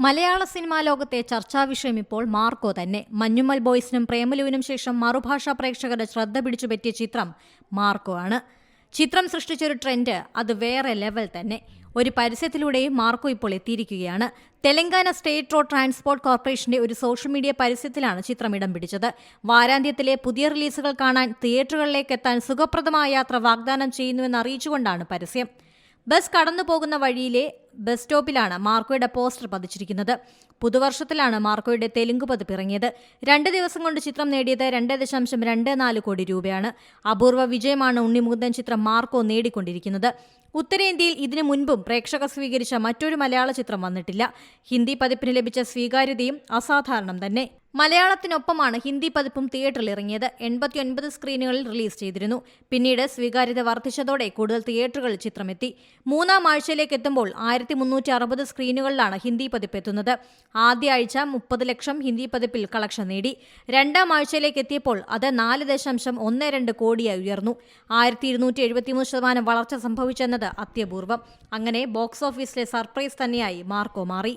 മലയാള cinema ലോകത്തെ ചർച്ചാവിഷയം ഇപ്പോൾ Marco തന്നെ. മഞ്ഞുമൽ ബോയ്സിനും പ്രേമലുവിനും ശേഷം മറുഭാഷാ പ്രേക്ഷകരുടെ ശ്രദ്ധ പിടിച്ചു പറ്റിയ ചിത്രം മാർക്കോ ആണ്. ചിത്രം സൃഷ്ടിച്ചൊരു ട്രെൻഡ് അത് വേറെ ലെവൽ തന്നെ. ഒരു പരസ്യത്തിലൂടെയും മാർക്കോ ഇപ്പോൾ എത്തിയിരിക്കുകയാണ്. തെലങ്കാന സ്റ്റേറ്റ് റോഡ് ട്രാൻസ്പോർട്ട് കോർപ്പറേഷന്റെ ഒരു സോഷ്യൽ മീഡിയ പരസ്യത്തിലാണ് ചിത്രം ഇടം പിടിച്ചത്. വാരാന്ത്യത്തിലെ പുതിയ റിലീസുകൾ കാണാൻ തിയേറ്ററുകളിലേക്ക് എത്താൻ സുഖപ്രദമായ യാത്ര വാഗ്ദാനം ചെയ്യുന്നുവെന്ന് അറിയിച്ചുകൊണ്ടാണ് പരസ്യം. ബസ് കടന്നു പോകുന്ന വഴിയിലെ ബസ് സ്റ്റോപ്പിലാണ് മാർക്കോയുടെ പോസ്റ്റർ പതിച്ചിരിക്കുന്നത്. പുതുവർഷത്തിലാണ് മാർക്കോയുടെ തെലുങ്ക് പതിപ്പ് ഇറങ്ങിയത്. രണ്ട് ദിവസം കൊണ്ട് ചിത്രം നേടിയത് രണ്ട് ദശാംശം രണ്ട് നാല് കോടി രൂപയാണ്. അപൂർവ വിജയമാണ് ഉണ്ണിമുകുന്ദൻ ചിത്രം മാർക്കോ നേടിക്കൊണ്ടിരിക്കുന്നത്. ഉത്തരേന്ത്യയിൽ ഇതിനു മുൻപും പ്രേക്ഷകർ സ്വീകരിച്ച മറ്റൊരു മലയാള ചിത്രം വന്നിട്ടില്ല. ഹിന്ദി പതിപ്പിന് ലഭിച്ച സ്വീകാര്യതയും അസാധാരണം തന്നെ. മലയാളത്തിനൊപ്പമാണ് ഹിന്ദി പതിപ്പും തിയേറ്ററിൽ ഇറങ്ങിയത് എൺപത്തിയൊൻപത് സ്ക്രീനുകളിൽ റിലീസ് ചെയ്തിരുന്നു. പിന്നീട് സ്വീകാര്യത വർദ്ധിച്ചതോടെ കൂടുതൽ തിയേറ്ററുകളിൽ ചിത്രമെത്തി. മൂന്നാം ആഴ്ചയിലേക്ക് എത്തുമ്പോൾ ആയിരത്തി മുന്നൂറ്റി അറുപത് സ്ക്രീനുകളിലാണ് ഹിന്ദി പതിപ്പ് എത്തുന്നത് ആദ്യ ആഴ്ച മുപ്പത് ലക്ഷം ഹിന്ദി പതിപ്പിൽ കളക്ഷൻ നേടി. രണ്ടാം ആഴ്ചയിലേക്ക് എത്തിയപ്പോൾ അത് നാല് ദശാംശം ഒന്ന് രണ്ട് കോടിയായി ഉയർന്നു. ആയിരത്തി ഇരുന്നൂറ്റി എഴുപത്തിമൂന്ന് ശതമാനം വളർച്ച സംഭവിച്ചെന്നത് അത്യപൂർവം. അങ്ങനെ ബോക്സ് ഓഫീസിലെ സർപ്രൈസ് തന്നെയായി മാർക്കോ മാറി.